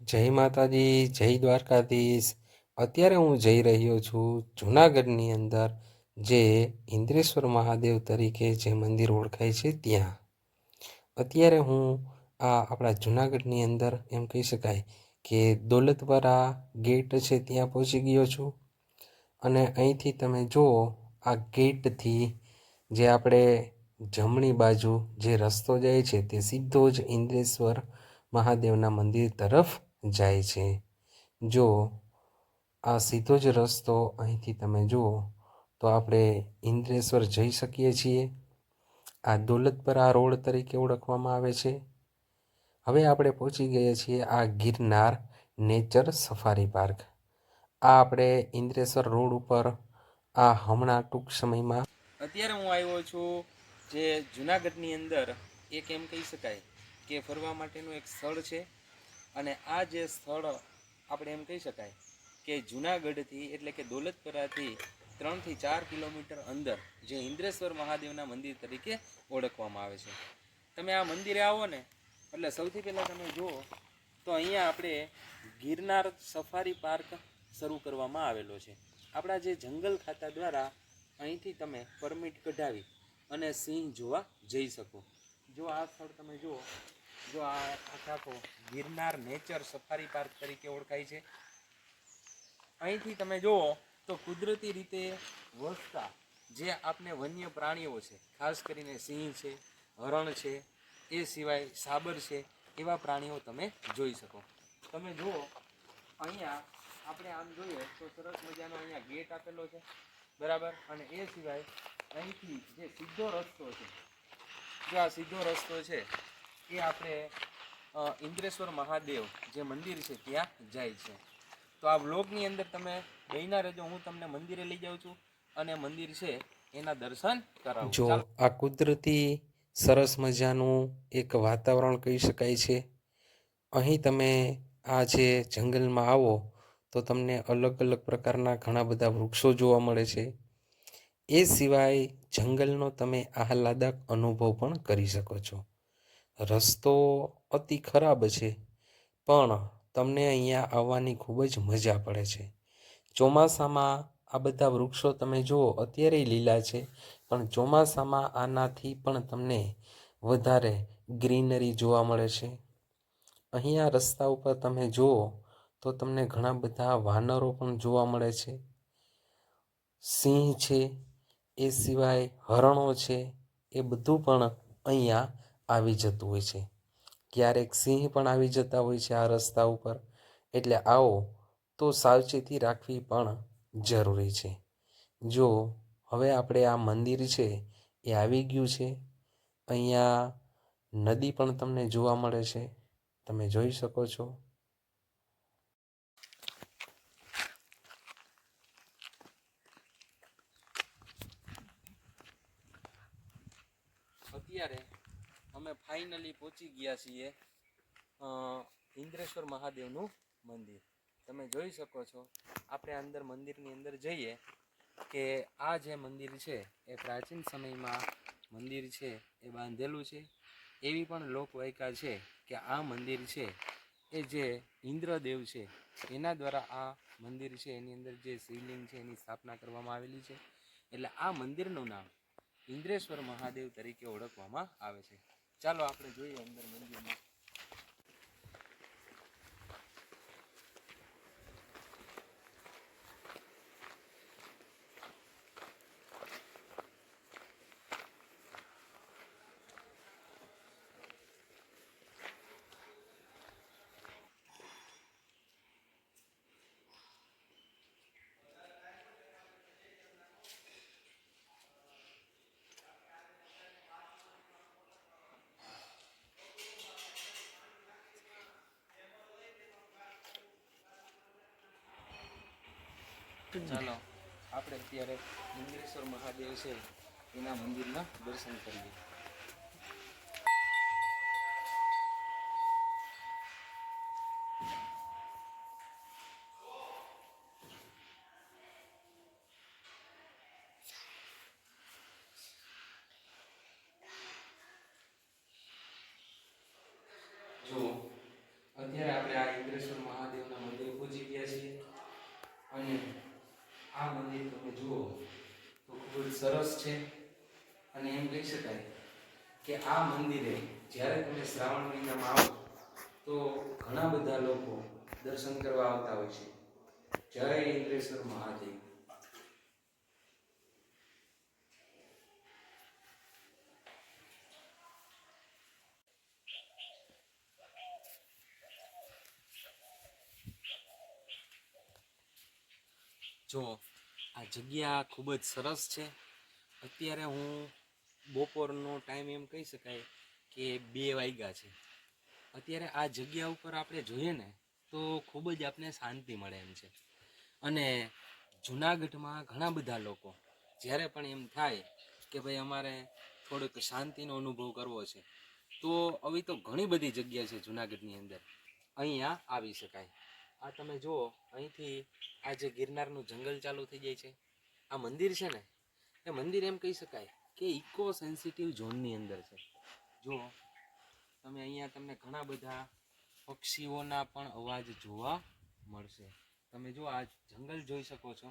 જય માતાજી, જય દ્વારકાધીશ. અત્યારે હું જઈ રહ્યો છું જુનાગઢની અંદર, જે ઇન્દ્રેશ્વર મહાદેવ તરીકે જે મંદિર ઓળખાય છે ત્યાં. અત્યારે હું આ આપણા જુનાગઢની અંદર એમ કહી શકાય કે દોલતવાળા ગેટ છે ત્યાં પહોંચી ગયો છું. અને અહીંથી તમે જુઓ, આ ગેટથી જે આપણે જમણી બાજુ જે રસ્તો જાય છે તે સીધો જ ઇન્દ્રેશ્વર મહાદેવના મંદિર તરફ જાય છે. જો આ સીધો જ રસ્તો અહીંથી તમે જુઓ, તો આપણે ઇન્દ્રેશ્વર જઈ શકીએ છીએ. આ દોલતપરા રોડ તરીકે ઓળખવામાં આવે છે. હવે આપણે પહોંચી ગયા છીએ આ ગિરનાર નેચર સફારી પાર્ક. આ આપણે ઇન્દ્રેશ્વર રોડ ઉપર આ હમણાં ટૂંક સમયમાં અત્યારે હું આવ્યો છું, જે જુનાગઢની અંદર, એક એમ કહી શકાય કે ફરવા માટેનું એક સ્થળ છે. અને આ જે સ્થળ આપણે એમ કહી શકાય કે જુનાગઢથી એટલે કે દોલતપરાથી ત્રણથી ચાર કિલોમીટર અંદર જે ઇન્દ્રેશ્વર મહાદેવના મંદિર તરીકે ઓળખવામાં આવે છે. તમે આ મંદિરે આવો ને, એટલે સૌથી પહેલાં તમે જુઓ, તો અહીંયા આપણે ગિરનાર સફારી પાર્ક શરૂ કરવામાં આવેલો છે. આપણા જે જંગલ ખાતા દ્વારા અહીંથી તમે પરમિટ કઢાવી અને સિંહ જોવા જઈ શકો. જો આ સ્થળ તમે જુઓ જો આ આખો ગિરનાર નેચર સફારી પાર્ક તરીકે ઓળખાય છે. અહીંથી તમે જુઓ તો કુદરતી રીતે વસતા જે આપણે વન્ય પ્રાણીઓ છે, ખાસ કરીને સિંહ છે, હરણ છે, એ સિવાય સાબર છે, એવા પ્રાણીઓ તમે જોઈ શકો. તમે જુઓ, અહીંયા આપણે આમ જોઈએ તો સરસ મજાનો અહીંયા ગેટ આપેલો છે, બરાબર? અને એ સિવાય અહીંથી જે સીધો રસ્તો છે, જો આ સીધો રસ્તો છે એ આપણે ઇન્દ્રેશ્વર મહાદેવ જે મંદિર છે ત્યાં જાય છે. તો આ બ્લોગની અંદર તમે બહેના રહેજો હું તમને મંદિરે લઈ જાઉં છું અને મંદિર છે એના દર્શન કરાવું. જો આ કુદરતી સરસ મજાનું એક વાતાવરણ કહી શકાય છે. અહીં તમે આ જે જંગલમાં આવો તો તમને અલગ અલગ પ્રકારના ઘણા બધા વૃક્ષો જોવા મળે છે. એ સિવાય જંગલનો તમે આહલાદક અનુભવ પણ કરી શકો છો. રસ્તો અતિ ખરાબ છે, પણ તમને અહીંયા આવવાની ખૂબ જ મજા પડે છે. ચોમાસામાં આ બધા વૃક્ષો તમે જુઓ, અત્યારે લીલા છે, પણ ચોમાસામાં આનાથી પણ તમને વધારે ગ્રીનરી જોવા મળે છે. અહીંયા રસ્તા ઉપર તમે જુઓ, તો તમને ઘણા બધા વાનરો પણ જોવા મળે છે. સિંહ છે, એ સિવાય હરણો છે, એ બધું પણ અહીંયા આવી જતું હોય છે. ક્યારેક સિંહ પણ આવી જતા હોય છે આ રસ્તા ઉપર. એટલે આવો તો સાવચેતી રાખવી પણ જરૂરી છે. જો હવે આપણે આ મંદિર છે એ આવી ગયું છે, અહીંયા નદી પણ તમને જોવા મળે છે. તમે જોઈ શકો છો. અત્યારે અમે ફાઇનલી પહોંચી ગયા છીએ ઇન્દ્રેશ્વર મહાદેવનું મંદિર. તમે જોઈ શકો છો, આપણે અંદર મંદિરની અંદર જઈએ કે આ જે મંદિર છે એ પ્રાચીન સમયમાં મંદિર છે, એ બાંધેલું છે. એવી પણ લોકવાયકા છે કે આ મંદિર છે એ જે ઇન્દ્રદેવ છે, એના દ્વારા આ મંદિર છે, એની અંદર જે શિવલિંગ છે, એની સ્થાપના કરવામાં આવેલી છે. એટલે આ મંદિરનું નામ ઇન્દ્રેશ્વર મહાદેવ તરીકે ઓળખવામાં આવે છે. ચાલો આપણે જોઈએ અંદર મંદિરમાં. ચાલો, આપણે અત્યારે ઇન્દ્રેશ્વર મહાદેવ છે, એના મંદિરના દર્શન કરીએ. જો, અત્યારે આપણે આ ઇન્દ્રેશ્વર મહાદેવના મંદિરે પહોંચી ગયા છીએ અને આ મંદિર તમે જુઓ તો ખૂબ જ સરસ છે? અને એમ કહી શકાય કે આ મંદિરે જ્યારે તમે શ્રાવણ મહિનામાં આવો, તો ઘણા બધા લોકો દર્શન કરવા આવતા હોય છે. જય ઇન્દ્રેશ્વર મહાદેવ. જો આ જગ્યા ખૂબ જ સરસ છે. અત્યારે હું બપોરનો ટાઈમ એમ કહી શકાય કે બે વાગ્યા છે. અત્યારે આ જગ્યા ઉપર આપણે જોઈએ ને, તો ખૂબ જ આપણે શાંતિ મળે એમ છે. અને જુનાગઢમાં ઘણા બધા લોકો, જ્યારે પણ એમ થાય કે ભાઈ અમારે થોડુંક શાંતિનો અનુભવ કરવો છે, તો આવી તો ઘણી બધી જગ્યા છે જુનાગઢની અંદર. અહીંયા આવી શકાય. આ તમે જુઓ, અહીંથી આ જે ગિરનારનું જંગલ ચાલુ થઈ જાય છે. આ મંદિર છે ને એ મંદિર એમ કહી શકાય કે ઇકો સેન્સિટિવ ઝોનની અંદર છે. જો તમે અહીંયા તમને ઘણા બધા પક્ષીઓના પણ અવાજ જોવા મળશે. તમે જો આ જંગલ જોઈ શકો છો.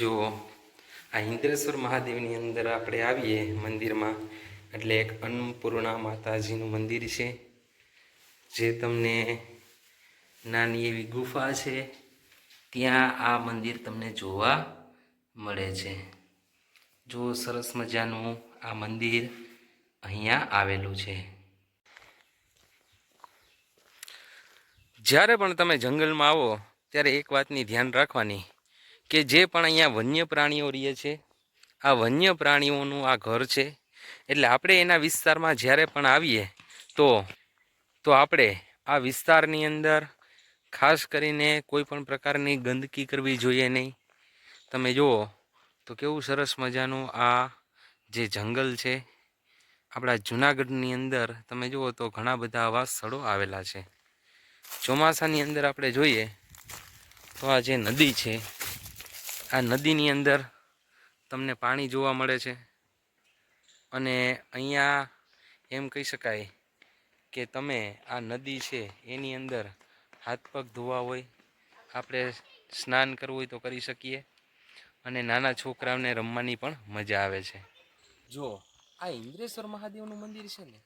જુઓ, આ ઇન્દ્રેશ્વર મહાદેવની અંદર આપણે આવીએ મંદિરમાં, એટલે એક અન્નપૂર્ણા માતાજીનું મંદિર છે, જે તમને નાની એવી ગુફા છે, ત્યાં આ મંદિર તમને જોવા મળે છે. જો સરસ મજાનું આ મંદિર અહીંયા આવેલું છે. જ્યારે પણ તમે જંગલમાં આવો, ત્યારે એક વાતની ધ્યાન રાખવાની કે જે પણ અહીંયા વન્ય પ્રાણીઓ રહે છે, આ વન્ય પ્રાણીઓનું આ ઘર છે, એટલે આપણે એના વિસ્તારમાં જ્યારે પણ આવીએ, તો તો આપણે આ વિસ્તારની અંદર ખાસ કરીને કોઈ પણ પ્રકારની ગંદકી કરવી જોઈએ નહીં. તમે જુઓ, તો કેવું સરસ મજાનું આ જે જંગલ છે, આપણા જૂનાગઢની અંદર તમે જુઓ તો ઘણા બધા આવા સ્થળો આવેલા છે. ચોમાસાની અંદર આપણે જોઈએ, તો આ જે નદી છે આ નદીની અંદર તમને પાણી જોવા મળે છે. અને અહીંયા એમ કહી શકાય કે તમે આ નદી છે એની અંદર હાથ પગ ધોવા હોય, આપણે સ્નાન કરવું હોય તો કરી શકીએ. અને નાના છોકરાઓને રમવાની પણ મજા આવે છે. જો, આ ઇન્દ્રેશ્વર મહાદેવનું મંદિર છે ને,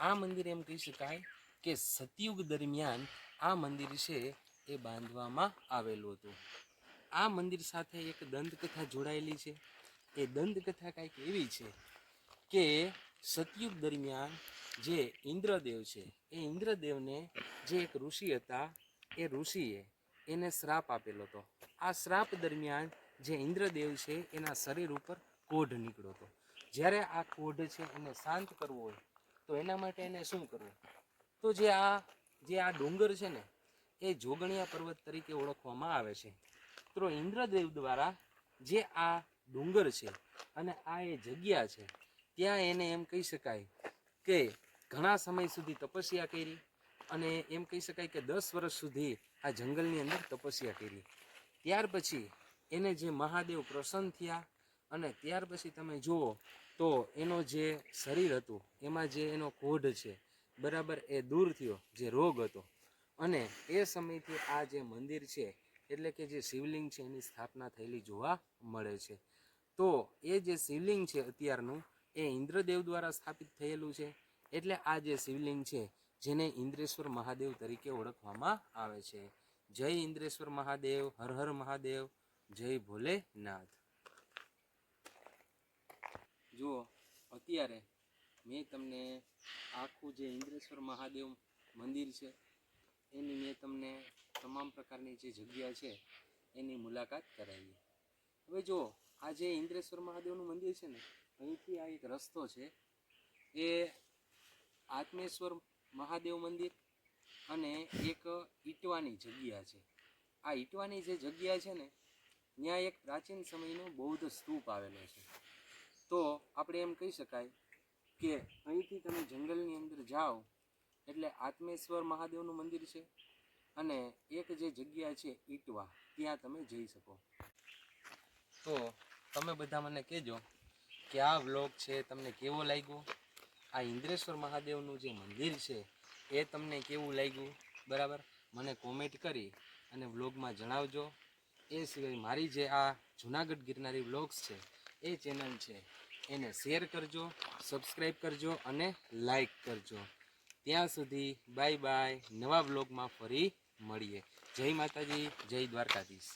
આ મંદિર એમ કહી શકાય કે સતયુગ દરમિયાન આ મંદિર છે એ બાંધવામાં આવેલું હતું. આ મંદિર સાથે એક દંતકથા જોડાયેલી છે. એ દંતકથા કાંઈક એવી છે કે સતયુગ દરમિયાન જે ઇન્દ્રદેવ છે, એ ઇન્દ્રદેવને જે એક ઋષિ હતા, એ ઋષિએ એને શ્રાપ આપેલો હતો. આ શ્રાપ દરમિયાન જે ઇન્દ્રદેવ છે, એના શરીર ઉપર કોઢ નીકળ્યો હતો. જ્યારે આ કોઢ છે, એને શાંત કરવો હોય, તો એના માટે એને શું કરવું? તો જે આ જે આ ડુંગર છે ને, એ જોગણિયા પર્વત તરીકે ઓળખવામાં આવે છે. તો ઇન્દ્રદેવ દ્વારા જે આ ડુંગર છે અને આ એ જગ્યા છે, ત્યાં એને એમ કહી શકાય કે ઘણા સમય સુધી તપસ્યા કરી અને એમ કહી શકાય કે દસ વર્ષ સુધી આ જંગલની અંદર તપસ્યા કરી. ત્યાર પછી એને જે મહાદેવ પ્રસન્ન થયા અને ત્યાર પછી તમે જુઓ તો એનો જે શરીર હતું, એમાં જે એનો કોઢ છે, બરાબર એ દૂર થયો, જે રોગ હતો. અને એ સમયથી આ જે મંદિર છે એટલે કે જે શિવલિંગ છે એની સ્થાપના થયેલી જોવા મળે છે. તો એ જે શિવલિંગ છે અત્યારનું, એ ઇન્દ્રદેવ દ્વારા સ્થાપિત થયેલું છે. એટલે આ જે શિવલિંગ છે, જેને ઇન્દ્રેશ્વર મહાદેવ તરીકે ઓળખવામાં આવે છે. જય ઇન્દ્રેશ્વર મહાદેવ, હર હર મહાદેવ, જય ભોલેનાથ. જુઓ, અત્યારે મેં તમને આખું જે ઇન્દ્રેશ્વર મહાદેવ મંદિર છે, એની મેં તમને તમામ પ્રકારની જે જગ્યા છે, એની મુલાકાત કરાવી હવે જુઓ આ જે ઇન્દ્રેશ્વર મહાદેવનું મંદિર છે ને, અહીંથી આ એક રસ્તો છે. એ આત્મેશ્વર મહાદેવ મંદિર અને એક ઈટવાની જગ્યા છે. આ ઈટવાની જે જગ્યા છે ને, ત્યાં એક પ્રાચીન સમયનો બૌદ્ધ સ્તૂપ આવેલો છે. તો આપણે એમ કહી શકાય કે અહીંથી તમે જંગલની અંદર જાઓ, એટલે આત્મેશ્વર મહાદેવનું મંદિર છે. અને એક જે જગ્યા છે ઈટવા, ત્યાં તમે જઈ શકો. તો તમે બધા મને કહેજો કે આ વ્લોગ છે તમને કેવો લાગ્યો? આ ઇન્દ્રેશ્વર મહાદેવનું જે મંદિર છે એ તમને કેવું લાગ્યું? બરાબર? મને કોમેન્ટ કરી અને વ્લોગમાં જણાવજો. એ સિવાય મારી જે આ જુનાગઢ ગિરનારી વ્લોગ્સ છે એ ચેનલ છે એને શેર કરજો સબસ્ક્રાઈબ કરજો અને લાઈક કરજો. ત્યાં સુધી બાય બાય નવા બ્લોગમાં ફરી મળીએ. જય માતાજી જય દ્વારકાધીશ.